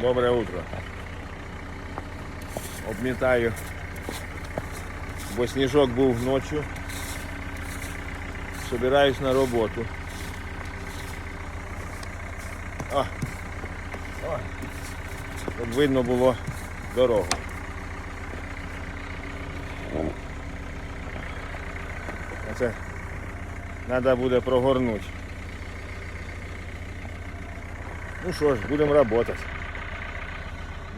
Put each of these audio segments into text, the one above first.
Доброе утро. Обмітаю, бо сніжок був ночі. Собираюсь на роботу. О, о, щоб видно було дорогу. Оце треба буде прогорнути. Ну що ж, будемо працювати.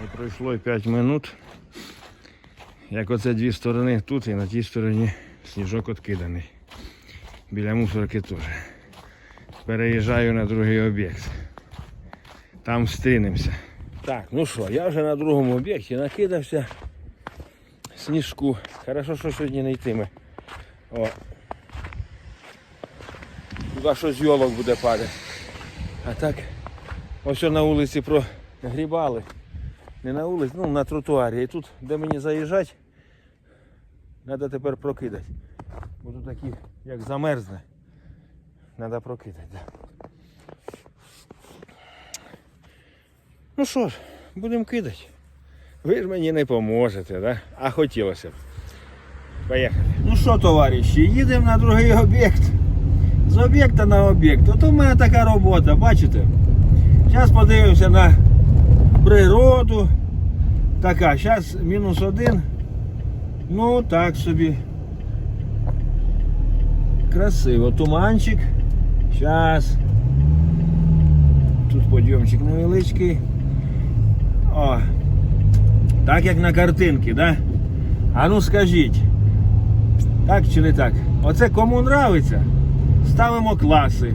Не пройшло і 5 минут. Як оце дві сторони тут і на тій стороні сніжок відкиданий. Біля мусорки теж. Переїжджаю на другий об'єкт. Там зустрінемося. Так, ну що, я вже на другому об'єкті накидався сніжку. Хорошо, що сьогодні не йтиме. О. Туди щось йолок буде падати. А так, ось на вулиці прогрібали. Не на вулиці, ну на тротуарі. І тут, де мені заїжджати, треба тепер прокидати. Тут такі, як замерзне, треба прокидати. Да. Ну що ж, будемо кидати. Ви ж мені не поможете, да? а хотілося б. Поїхали. Ну що, товариші, їдемо на другий об'єкт. З об'єкта на об'єкт. Ото в мене така робота, бачите? Зараз подивимося на природу. Така, зараз мінус один. Ну, так собі. Красиво. Туманчик. Зараз. Тут подйомчик невеличкий. О. Так як на картинці, да? А ну скажіть. Так чи не так? Оце кому нравиться, ставимо класи.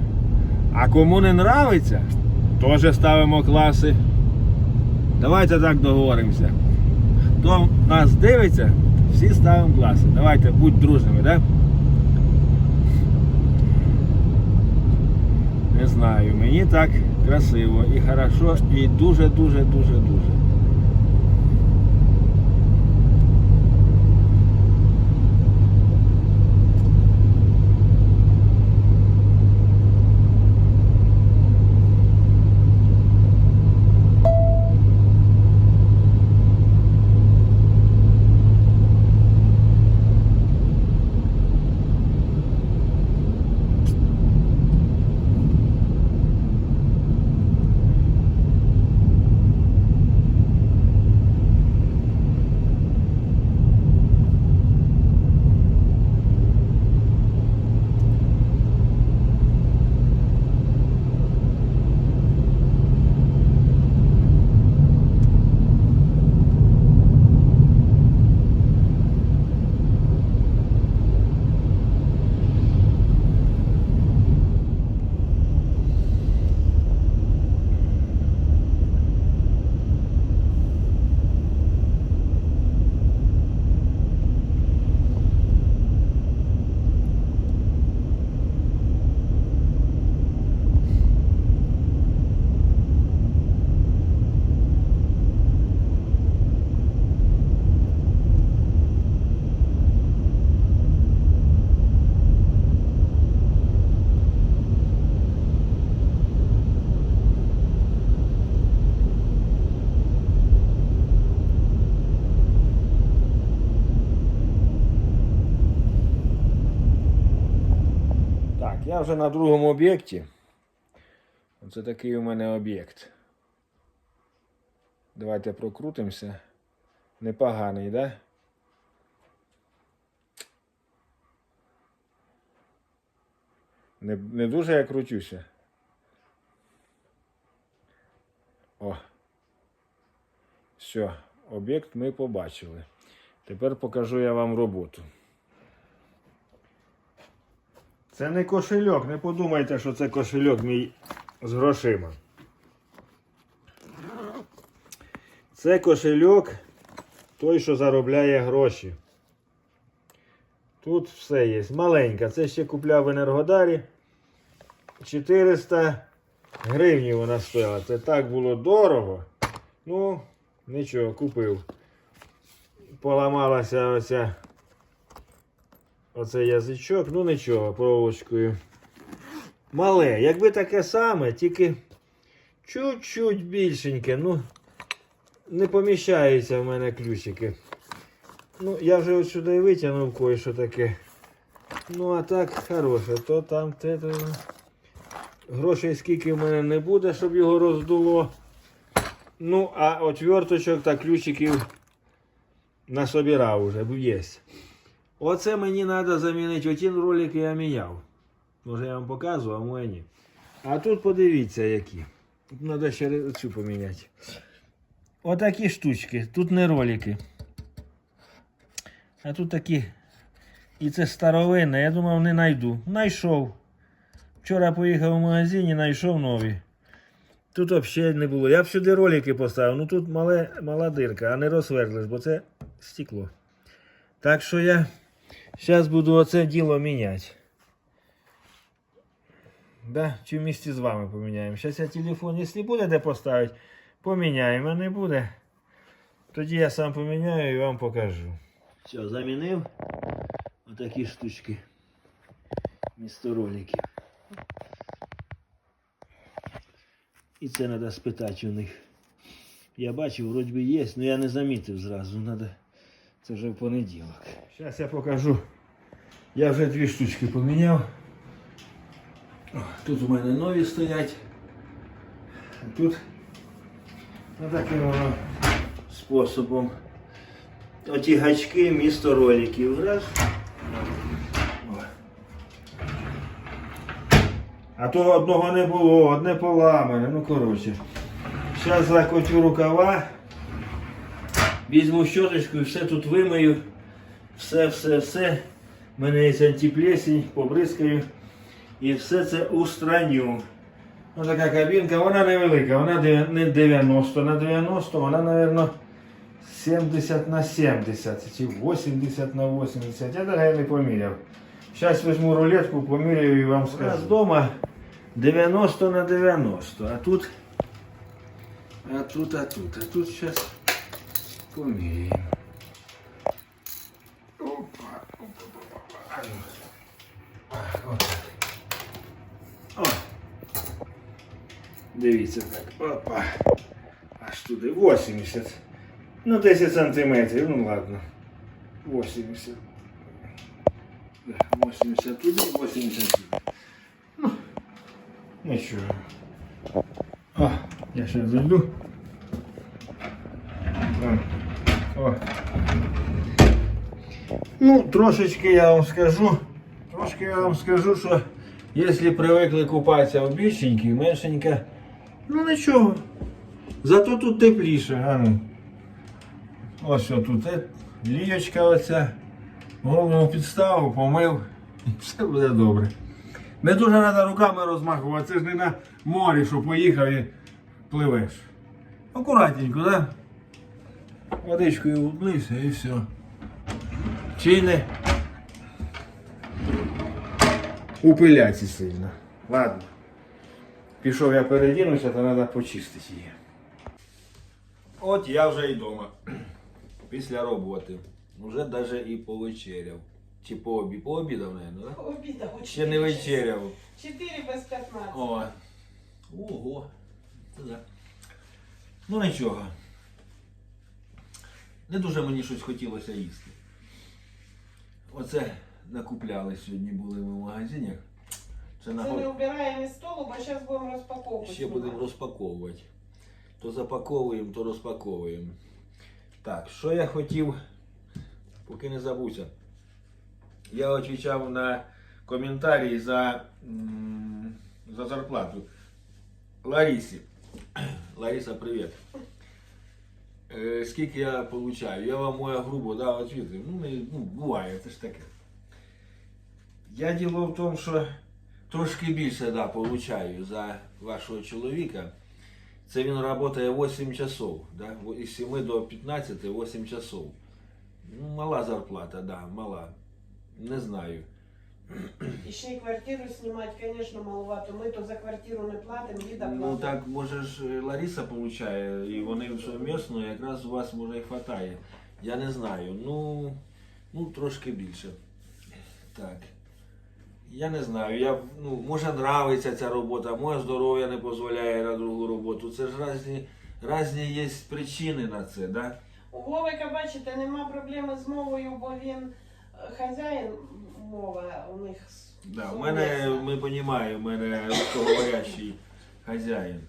А кому не нравиться, теж ставимо класи. Давайте так договоримося. Хто нас дивиться, всі ставимо класи. Давайте будь дружними, да? Не знаю, мені так красиво і хорошо, і дуже-дуже Я вже на другому об'єкті. Оце такий у мене об'єкт. Давайте прокрутимося. Непоганий, да? Не, не дуже я кручуся. О. Все, об'єкт ми побачили. Тепер покажу я вам роботу. Це не кошельок, не подумайте, що це кошельок мій з грошима. Це кошельок той, що заробляє гроші. Тут все є. Маленька. Це ще купляв в Енергодарі. 400 гривень вона стояла. Це так було дорого. Ну, нічого, купив. Поламалася оця Оцей язичок, ну нічого, проволочкою. Мале, якби таке саме, тільки чуть-чуть більшеньке, ну, не поміщаються в мене ключики. Ну, я вже от сюди витягнув кое-що таке. Ну, а так хороше, то там те, то. Грошей скільки в мене не буде, щоб його роздуло. Ну, а отверточок та ключиків насобирав уже, є. Оце мені треба замінити. Оті ролики я міняв. Може я вам показував, а може ні. А тут подивіться які. Тут треба ще цю поміняти. Отакі штучки. Тут не ролики. А тут такі. І це старовинне. Я думав, не знайду. Найшов. Вчора поїхав в магазин і знайшов нові. Тут взагалі не було. Я б сюди ролики поставив. Ну тут мале, мала дирка, а не розвердлиш, бо це стекло. Так що я зараз буду оце діло міняти. Да, чи вместе з вами поміняємо. Зараз я телефон, якщо буде де поставити, поміняємо, а не буде. Тоді я сам поміняю і вам покажу. Все, замінив. Отакі штучки. Місто роликів. І це треба спитати у них. Я бачив, вроді є, але я не замітив зразу. Надо... Це вже в понеділок. Зараз я покажу. Я вже дві штучки поміняв. Тут у мене нові стоять. Тут ну, таким способом. Оті гачки місто роликів. Раз. А то одного не було, одне поламане. Ну коротше. Зараз закотю рукава. Візьму щоточку і все тут вимию. Все, все, все. У мене є антиплесень, побризкаю. І все це устраню. Ось така кабінка, вона невелика, вона не 90 на 90, вона, мабуть, 70 на 70 чи 80 на 80. Я навіть не поміряв. Зараз візьму рулетку, поміряю і вам скажу. У нас вдома 90 на 90, а тут, а тут, а тут, а тут зараз поміряємо. Опа, опа, опа, опа. А ну. А, от так. О. Дивіться так. Опа. Аж туди 80. Ну 10 сантиметрів, ну ладно. 80. Да, 80 туди, 80 туди. Ну, нічого. О, я ще зайду. О. Ну, трошечки я вам скажу. Трошки я вам скажу, що якщо привикли купатися в більшенькій, меншенька, ну нічого. Зато тут тепліше, а ну. Ось тут е, лієчка оця. Голову підставу, помив, і все буде добре. Не дуже треба руками розмахувати, це ж не на морі, що поїхав і пливеш. Акуратненько, так? Да? Водичкою вмився і все. Чи не упиляться сильно. Ладно. Пішов я передінуся, то треба почистити її. От я вже і вдома. Після роботи. Вже навіть і повечеряв. Чи пообі... пообідав, мабуть, так? Обіда хоч Ще не вечеряв. 4 без 15. О. Ого. Це да. Ну нічого. Не дуже мені щось хотілося їсти. Оце накупляли сьогодні були ми в магазині. Це на не вбираємо із столу, бо зараз будемо розпаковувати. Ще будемо розпаковувати. То запаковуємо, то розпаковуємо. Так, що я хотів, поки не забувся. Я відповідав на коментарі за, за зарплату. Ларисі. Лариса, привіт. Е, скільки я получаю? Я вам моя грубо дав відповідь. Ну, не, ну, буває, це ж таке. Я діло в тому, що трошки більше да, получаю за вашого чоловіка. Це він працює 8 часов. Да? Із 7 до 15 8 часов. Ну, мала зарплата, да, мала. Не знаю. І ще й квартиру знімати, звісно, маловато. Ми то за квартиру не платимо, діда платить. Ну так може ж е, Лариса получає, і вони совмісно, якраз у вас може і хватає. Я не знаю. Ну, ну трошки більше. Так. Я не знаю. Я, ну, може нравиться ця робота, може здоров'я не дозволяє на другу роботу. Це ж різні, різні є причини на це, да? У Вовика, бачите, нема проблеми з мовою, бо він хазяїн мова у них. Да, у мене, ми розуміємо, у мене русскоговорящий хазяїн.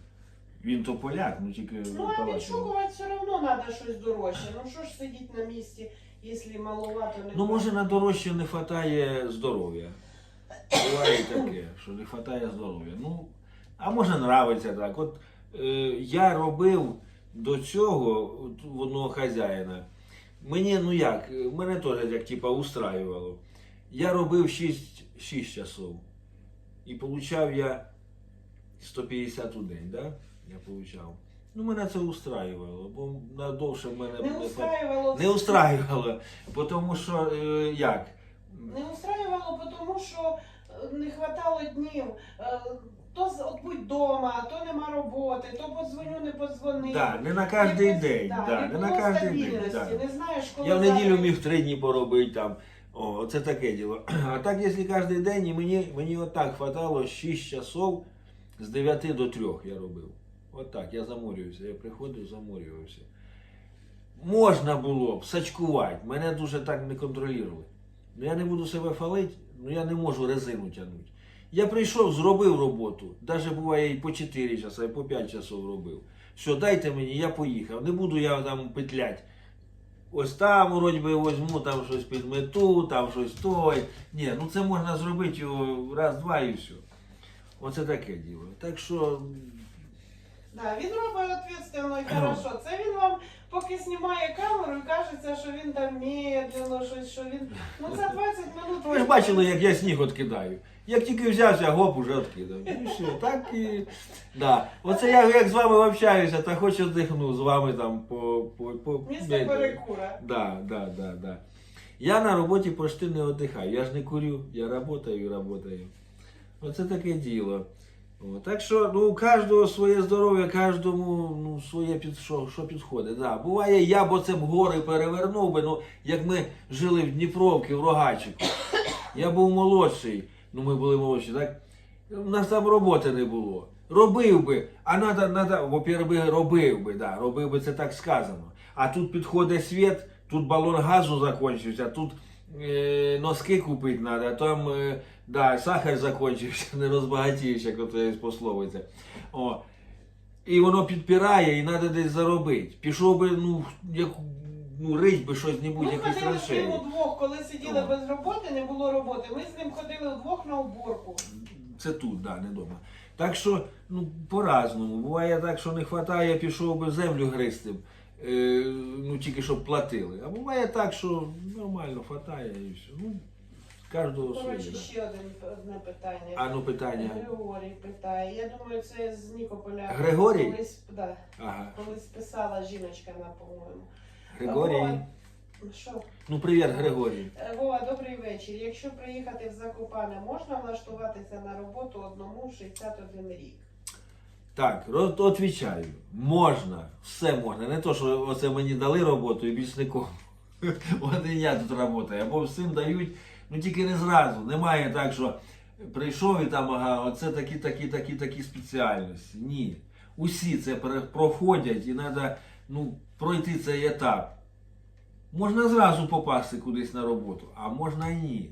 Він то поляк, ну тільки Ну, а відшукувати все одно треба щось дорожче. Ну що ж сидіть на місці, якщо маловато не Ну, може на дорожче не вистачає здоров'я. Буває таке, що не вистачає здоров'я. Ну, а може нравиться так. От е, я робив до цього от, в одного хазяїна. Мені, ну як, е, мене теж як типа устраювало. Я робив 6, 6 часов. І получав я 150 у день, да? Я получав. Ну, мене це устраювало, бо надовше мене Не устраювало. не устраювало, тому що е, як? Не устраювало, тому що е, не хватало днів. То з- от будь вдома, то нема роботи, то подзвоню, не подзвонив. Да, не на кожен Якось, день. да, Да, не на було кожен день. стабільності, Да. Не знаєш, коли Я в неділю завтра- міг три дні поробити там. О, це таке діло. А так, якщо кожен день, і мені, мені отак хватало 6 часов з 9 до 3 я робив. Отак, я заморювався. Я приходив, заморювався. Можна було б сачкувати, мене дуже так не контролювали. Ну я не буду себе фалити, ну я не можу резину тягнути. Я прийшов, зробив роботу. Навіть буває і по 4 часа, і по 5 часов робив. Все, дайте мені, я поїхав. Не буду я там петлять. Ось там, вроді би, возьму, там щось підмету, там щось той. Ні, ну це можна зробити раз-два і все. Оце таке діло. Так що, Да, він робить відповідально і хорошо. Це він вам поки знімає камеру і кажеться, що він там медленно, щось, що він. Ну це 20 минут. ви ж бачили, як я сніг відкидаю. Як тільки взявся, гоп, уже відкидав. І все, так і. Да. Оце я як з вами общаюся, та хочу здихну з вами там по. по, по Місто медленно. перекура. Да, да, да, да. Я на роботі почти не віддихаю. Я ж не курю, я працюю і працюю. Оце таке діло. О, так що ну, у кожного своє здоров'я, кожному ну, своє під, що, що підходить. Да. Буває, я б оце б гори перевернув би, ну, як ми жили в Дніпровці, в Рогачику. Я був молодший, ну ми були молодші, так? У нас там роботи не було. Робив би, а надо, надо, во-первых, робив би, да, робив би це так сказано. А тут підходить світ, тут балон газу закінчився, тут е, носки купити треба, там е, да, сахар закінчився, не розбагатієш, як ото пословиця. О. І воно підпирає, і треба десь заробити. Пішов би, ну, як, ну, рить би щось небудь, Ми якісь ходили з ним траншеї. удвох, коли сиділи О. без роботи, не було роботи. Ми з ним ходили вдвох на уборку. Це тут, да, не вдома. Так що, ну, по-разному. Буває так, що не вистачає, пішов би землю гристи, е, ну тільки щоб платили. А буває так, що нормально вистачає і все. Ну, кожного своє. Коротше, Да. ще один, одне питання. А ну питання. Григорій питає. Я думаю, це з Нікополя. Григорій? Колись, да, Ага. колись писала жіночка, вона, по-моєму. Григорій. Що? Ну, привіт, Григорій. Е, Вова, добрий вечір. Якщо приїхати в Закопане, можна влаштуватися на роботу одному в 61 рік? Так, отвічаю. Можна, все можна. Не то, що оце мені дали роботу і більш нікому. От і я тут працюю. Або всім дають, ну тільки не зразу. Немає так, що прийшов і там, ага, оце такі, такі, такі, такі спеціальності. Ні. Усі це проходять і треба ну, пройти цей етап. Можна зразу попасти кудись на роботу, а можна і ні.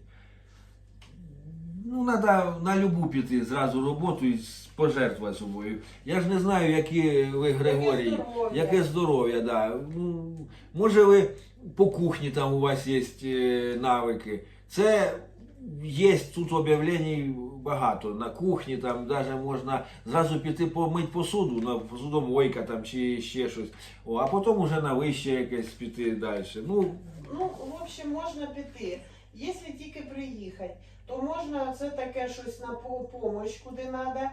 Ну, треба на любу піти зразу роботу і пожертвувати собою. Я ж не знаю, які ви, Григорій, яке здоров'я, да. Ну, може ви по кухні там у вас є е, навики. Це є тут об'явлень багато. На кухні там навіть можна зразу піти помити посуду, на посудомойка там чи ще щось. О, а потім уже на вище якесь піти далі. Ну, Ну, в общем, можна піти. Якщо тільки приїхати, то можна це таке щось на допомогу, куди треба,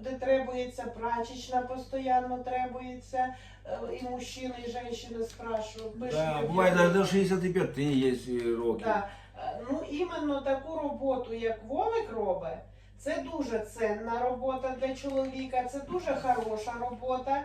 де требується прачечна, постійно требується. Е, І мужчини, і жінки спрашують. да, буває навіть до 65 є е, років. Да. Ну, іменно таку роботу, як Вовик робить, це дуже цінна робота для чоловіка, це дуже хороша робота.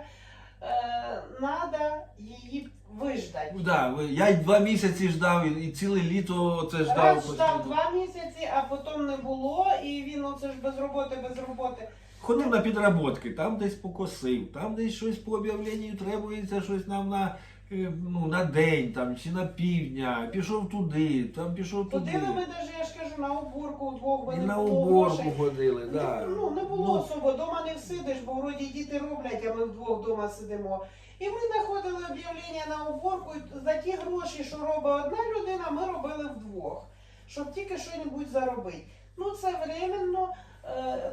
Е, надо її виждати. Ну да, ви- я й два місяці ждав і, і ціле літо це ждав. Раз ждав два місяці, а потім не було, і він оце ж без роботи, без роботи. ходив на підработки, там десь покосив, там десь щось по об'явленню требується щось нам на, ну, на день там, чи на півдня, пішов туди, там пішов туди. Ходили ми навіть, я ж кажу, на уборку вдвох, бо І не на було уборку грошей. ходили, да. Ну, не було Ну, особо, дома не всидиш, бо вроді діти роблять, а ми вдвох вдома сидимо. І ми знаходили об'явлення на уборку, і за ті гроші, що робить одна людина, ми робили вдвох, щоб тільки щось заробити. Ну це временно, е,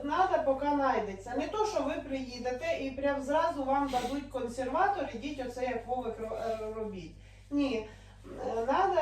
надо, поки знайдеться. Не то, що ви приїдете і прям зразу вам дадуть консерватор, ідіть оце як Вовик е, робіть. Ні. Надо,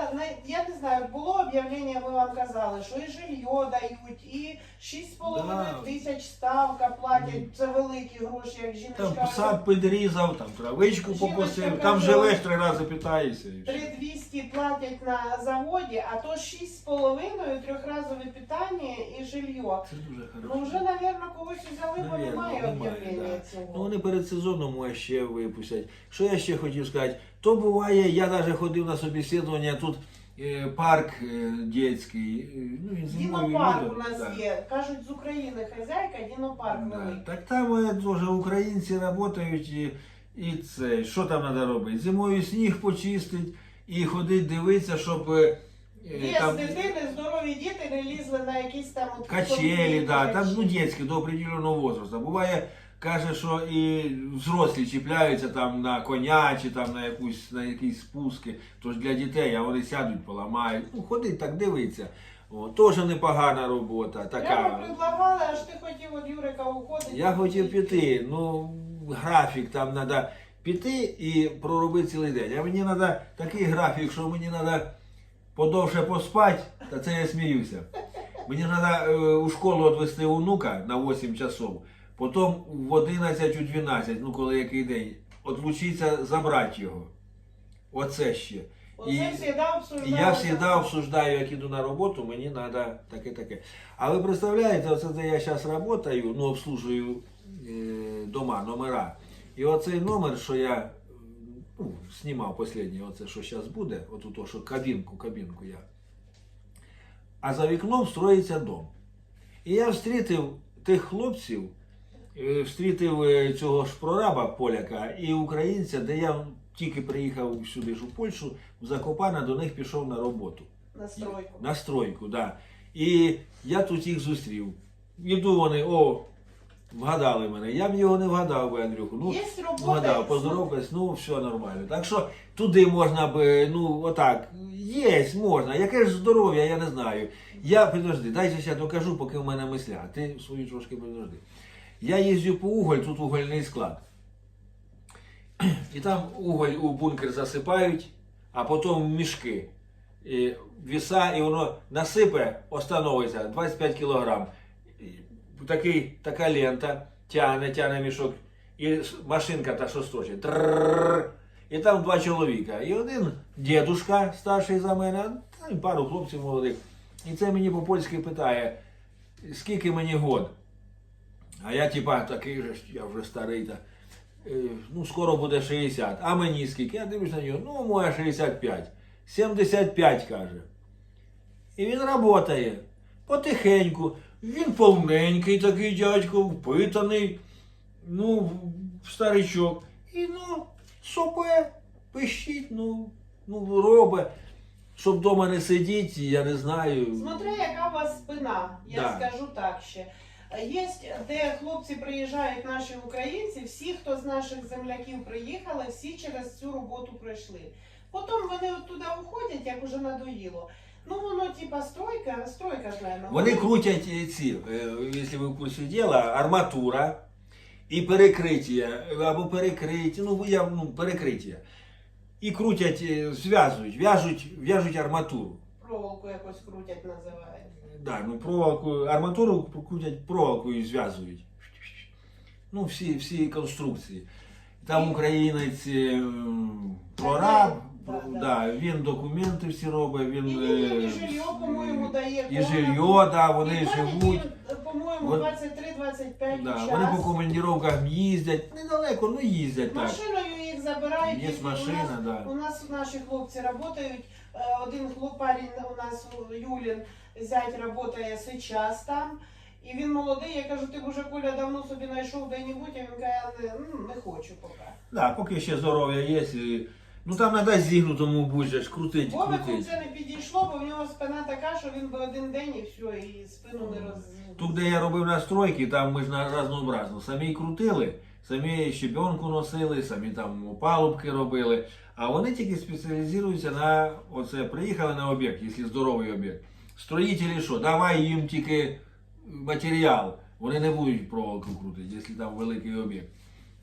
я не знаю, було об'явлення, ми вам казали, що і жилье дають, і 6,5 Да. тисяч ставка платять, це великі гроші, як жіночка. Там сад підрізав, там травичку Жіночка покосив, каже, там живеш три рази питаєшся. і все. 3200 платять на заводі, а то 6,5 трьохразове питання і жилье. Це дуже Ну хорошо. вже, мабуть, когось взяли, бо Навірно, немає немає, об'явлення да. цього. Ну вони перед сезоном може ще випустять. Що я ще хотів сказати? То буває, я навіть ходив на собеседування, тут е, парк е, дитячий, е, ну він Дінопарк літом, у нас да. є. Кажуть, з України хазяйка, Дінопарк Да. великий. Так там е, теж українці працюють і, і це. Що там треба робити? Зимою сніг почистить і ходить дивитися, щоб е, е, Є там з дитини здорові діти не лізли на якісь там от качелі, да, там ну качелі. дітські до определеного возрасту. Буває, каже, що і взрослі чіпляються там на коня чи там на якусь на якісь спуски. Тож для дітей, а вони сядуть, поламають. Ну, ходить так, дивиться. О, теж непогана робота. Така. предлагали, аж ти хотів від Юрика уходити. Я хотів піти, ну графік там треба піти і проробити цілий день. А мені треба такий графік, що мені треба подовше поспати, та це я сміюся. Мені треба у школу відвести онука на 8 часов, потім в 11, у 12, ну коли який день, отлучитися, забрати його. Оце ще. Оце І- завжди я завжди обсуждаю, як іду на роботу, мені треба таке-таке. А ви представляєте, оце де я зараз працюю, ну, обслужую е, дома, номера. І оцей номер, що я ну, знімав останній, оце що зараз буде, от то, що кабінку, кабінку я. А за вікном строїться дом. І я встрітив тих хлопців, встрітив е, цього ж прораба поляка і українця, де я тільки приїхав сюди ж у Польщу, в Закопане до них пішов на роботу. На стройку. На стройку, да. І я тут їх зустрів. Іду вони, о, вгадали мене. Я б його не вгадав би, Андрюху. Ну, Є робота. вгадав, поздоровкась, ну все нормально. Так що туди можна б, ну отак, є, можна. Яке ж здоров'я, я не знаю. Я підожди, дай же я докажу, поки в мене мисля. Ти свою трошки підожди. Я їздю по уголь, тут угольний склад. І там уголь у бункер засипають, а потім мішки. І віса, і воно насипе, остановиться 25 кілограм. Такий, така лента тягне, тягне мішок. І машинка та що. І там два чоловіка. І один дідушка старший за мене, та й пару хлопців молодих. І це мені по-польськи питає, скільки мені год. А я типа такий же, я вже старий. Та, е, ну, скоро буде 60. А мені скільки? Я дивлюсь на нього, ну, моє 65. 75, каже. І він працює. Потихеньку. Він повненький такий дядько, впитаний. Ну, старичок. І ну, сопе, пищить, ну, ну, робить. Щоб вдома не сидіти, я не знаю. Смотри, яка у вас спина, я Да. скажу так ще. Є, де хлопці приїжджають, наші українці, всі, хто з наших земляків приїхали, всі через цю роботу пройшли. Потім вони оттуда уходять, як уже надоїло. Ну воно типа стройка, стройка ж, наверное. Вони крутять е, ці, е, якщо ви в курсі діла, арматура і перекриття, або перекриття, ну, я, ну перекриття. І крутять, е, зв'язують, в'яжуть, в'яжуть арматуру. Проволоку якось крутять, називають. Да, ну, проволоку, арматуру крутять проволокою і зв'язують. Ну, всі, всі конструкції. Там українець е, прораб, Да, да. да, він документи всі робить, він. І, і, е, і жилье, по-моєму, дає. І жилье, да, вони І платять живуть. їм, по-моєму, Вон- 23-25 Да, час. вони по командировках їздять, недалеко, ну їздять так. Машиною їх забирають. Є і машина, у нас, да. у нас наші хлопці працюють. Е, Один хлопарень у нас Юлін зять працює зараз там. І він молодий, я кажу, ти б уже Коля давно собі знайшов де-небудь, а він каже, не, не хочу поки. Да, поки ще здоров'я є. і- Ну там треба зігнутому будь ж крутить, Вовику крутить. це не підійшло, бо в нього спина така, що він би один день і все, і спину не роз... Тут, де я робив настройки, там ми ж на разнообразно. Самі крутили, самі щебенку носили, самі там опалубки робили. А вони тільки спеціалізуються на оце, приїхали на об'єкт, якщо здоровий об'єкт. Строїтелі що, давай їм тільки матеріал. Вони не будуть проволоку крутити, якщо там великий об'єкт.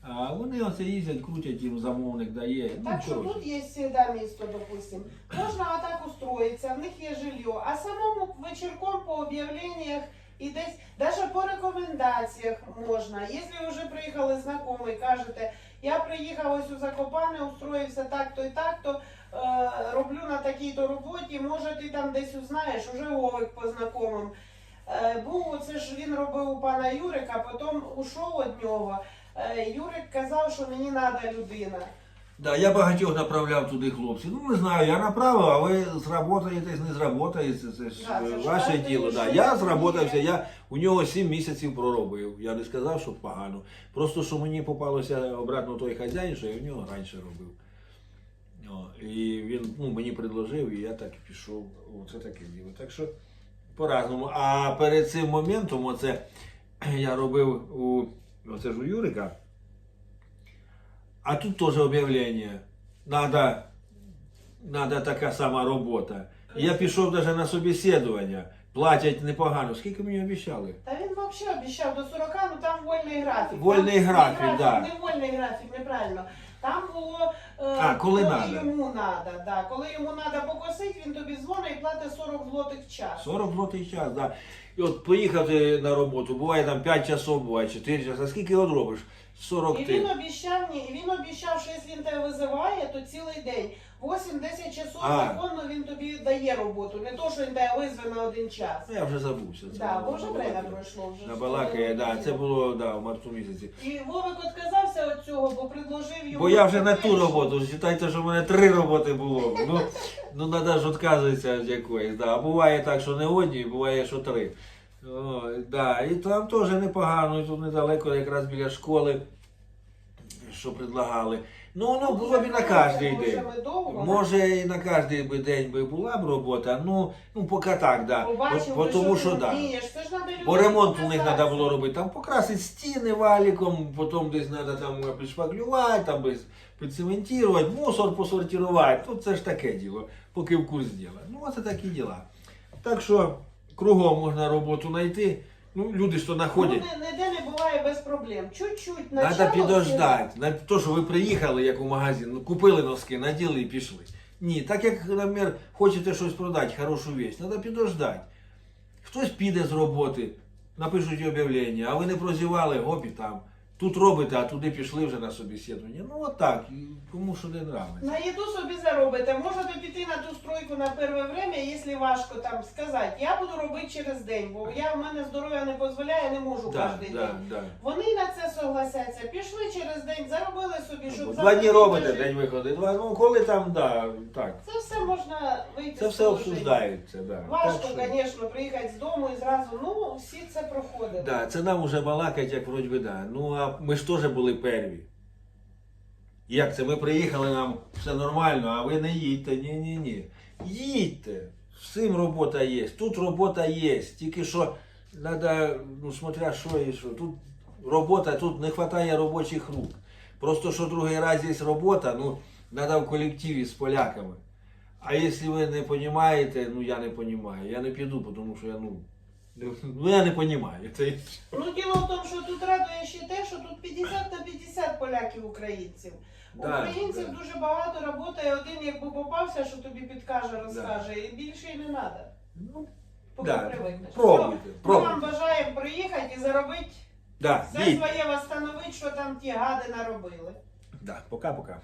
А вони оце їздять, крутять, їм замовник дає. Ну, Так що коротше. тут є завжди місто, допустим. Можна отак устроїтися, в них є жилье, а самому вечірком по об'явленнях і десь, навіть по рекомендаціях можна. Якщо вже приїхали знайомий, кажете, я приїхав ось у Закопане, устроївся так-то і так-то, е, роблю на такій-то роботі, може ти там десь узнаєш, уже Вовик по знайомим. Е, був, це ж він робив у пана Юрика, потім ушов від нього. Е, Юрик казав, що мені треба людина. Да, я багатьох направляв туди хлопців. Ну не знаю, я направив, а ви зработаєтесь, не зработаєтесь, це ж Да, це е, ж ваше кожен діло. Да. рішення Я зработався, я у нього 7 місяців проробив. Я не сказав, що погано. Просто що мені попалося обратно той хазяїн, що я в нього раніше робив. О, і він ну, мені предложив, і я так і пішов. Оце таке діло. Так що по-разному. А перед цим моментом, оце я робив у оце ж у Юрика. А тут теж об'явлення. Надо, надо така сама робота. Я пішов навіть на собеседування. Платять непогано. Скільки мені обіцяли? Та він взагалі обіцяв до 40, ну там вольний графік. Вольний Там графік, не да. Не вольний графік, неправильно. Там було е, А, коли надо. йому надо, да. Коли йому треба покосити, він тобі дзвонить і платить 40 злотих час. 40 злотий час, да. І от поїхав ти на роботу, буває там 5 часов, буває 4 часа. Скільки от робиш? 40 І він обіцяв, ні, і він обіцяв, що якщо він тебе визиває, то цілий день. 8-10 часов А. законно він тобі дає роботу. Не то, що він тебе визве на один час. Ну, я вже забувся. Це Да, було бо вже время пройшло. Вже Набалакає, ж да, це було да, в марту місяці. І Вовик відказався від цього, бо предложив йому. Бо я вже на ту роботу, вважайте, що в мене три роботи було. Ну, ну треба ж відказуватися від якоїсь. Да. А буває так, що не одні, буває, що три. О, да. І там теж непогано, і тут недалеко, якраз біля школи, що предлагали. Ну, воно було б і на Може, день. довго, Може, і на кожен би день би була б робота, ну, ну поки так, да. Побачив, Бо, тому що да. Бо ремонт у них треба було робити. Там покрасити стіни валіком, потім десь треба там підшпаклювати, там десь підцементувати, мусор посортувати. Тут це ж таке діло, поки в курс діла. Ну, оце такі діла. Так що кругом можна роботу знайти. Ну, люди що знаходять. Ну, ніде не буває без проблем. Чуть-чуть Треба підождати. На те, що ви приїхали як у магазин, ну, купили носки, наділи і пішли. Ні, так як, наприклад, хочете щось продати, хорошу вещь, треба підождати. Хтось піде з роботи, напишуть об'явлення, а ви не прозівали, гоп і там. Тут робите, а туди пішли вже на собеседування. Ну от так, і кому що не нравиться. На їду собі заробите. Можете піти на ту стройку на перше время, якщо важко там сказати. Я буду робити через день, бо я в мене здоров'я не дозволяє, не можу Да, кожен да, день. да. Вони на це согласяться, пішли через день, заробили собі, щоб Два дні заплатити робите, жит- день виходить. Два, ну коли там, да, так. Це все можна вийти Це з все положення. обсуждається, да. Важко, Так що- звісно, приїхати з дому і зразу, ну, всі це проходили. Да, це нам уже балакать, як вроді би, да. Ну, а ми ж теж були перві. Як це? Ми приїхали, нам все нормально, а ви не їдьте. Ні, ні, ні. Їдьте. Всім робота є. Тут робота є. Тільки що треба, ну, смотря що і що. Тут робота, тут не вистачає робочих рук. Просто що другий раз є робота, ну, треба в колективі з поляками. А якщо ви не розумієте, ну я не розумію. Я не піду, тому що я, ну, ну я не розумію. Це... Ну, діло в тому, що тут радує ще те, що тут 50 на 50 поляків українців. Да, Українців да. дуже багато працює, один якби попався, що тобі підкаже, розкаже, і більше й не треба. Ну, Поки Да, привикнеш. пробуйте, Все. Ми пробуйте. вам бажаємо приїхати і заробити, да, все їдь. своє восстановити, що там ті гади наробили. Да, пока-пока.